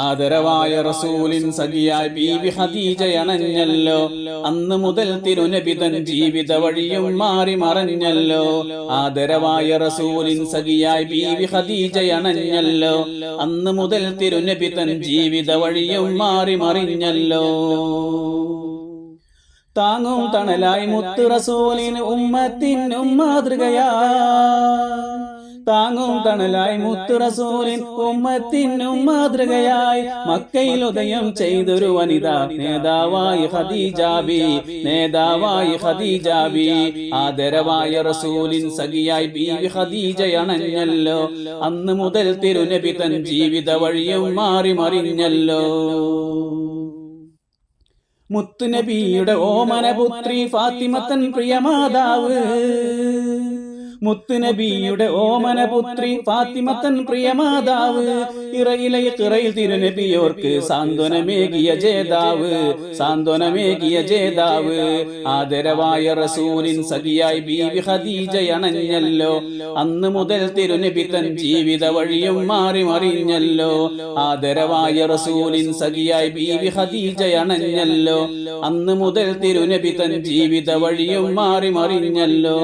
ആദരവായ റസൂലിൻ സഖിയായി ബീവി ഹദീജയണഞ്ഞല്ലോ അന്ന് മുതൽ തിരുനബിതൻ ജീവിത വഴിയും മാറി മറഞ്ഞല്ലോ. ആദരവായ റസൂലിൻ സഖിയായി ബീവി ഹദീജയണഞ്ഞല്ലോ അന്ന് മുതൽ തിരുനബിതൻ ജീവിത വഴിയും മാറി മറിഞ്ഞല്ലോ. താങ്ങും തണലായി മുത്ത് റസൂലിന് ഉമ്മത്തിനും മാതൃകയാ താങ്ങും തണലായി മുത്തുറസൂലിൻ ഉമ്മത്തിനും മാതൃകയായി മക്കയിൽ ഉദയം ചെയ്തൊരു വനിത നേതാവായി ഹദീജാബി നേതാവായി ഹദീജാബി ആദരവായ റസൂലിൻ സഖിയായി ബീവി ഹദീജയണഞ്ഞല്ലോ അന്ന് മുതൽ തിരുനബി തൻ ജീവിത വഴിയും മാറി മറിഞ്ഞല്ലോ. മുത്തുനബിയുടെ ഓമനപുത്രി ഫാത്തിമത്തൻ പ്രിയമാതാവ്. മുത്തുനബിയുടെ ഓമനപുത്രി ഫാത്തിമത്തൻ പ്രിയമാതാവ് ഇറയിലെ തിറയിൽ തിരുനബിയോർക്ക് സാന്ത്വനമേകിയ ജേതാവ് സാന്ത്വനമേകിയ ജേതാവ്. ആദരവായ റസൂലിൻ സഖിയായി ബീവി ഖദീജയണഞ്ഞല്ലോ. അന്ന് മുതൽ തിരുനബി തൻ ജീവിത വഴിയും മാറി മറിഞ്ഞല്ലോ. ആദരവായ റസൂലിൻ സഖിയായി ബീവി ഖദീജയണഞ്ഞല്ലോ. അന്ന് മുതൽ തിരുനബി തൻ ജീവിത വഴിയും മാറി മറിഞ്ഞല്ലോ.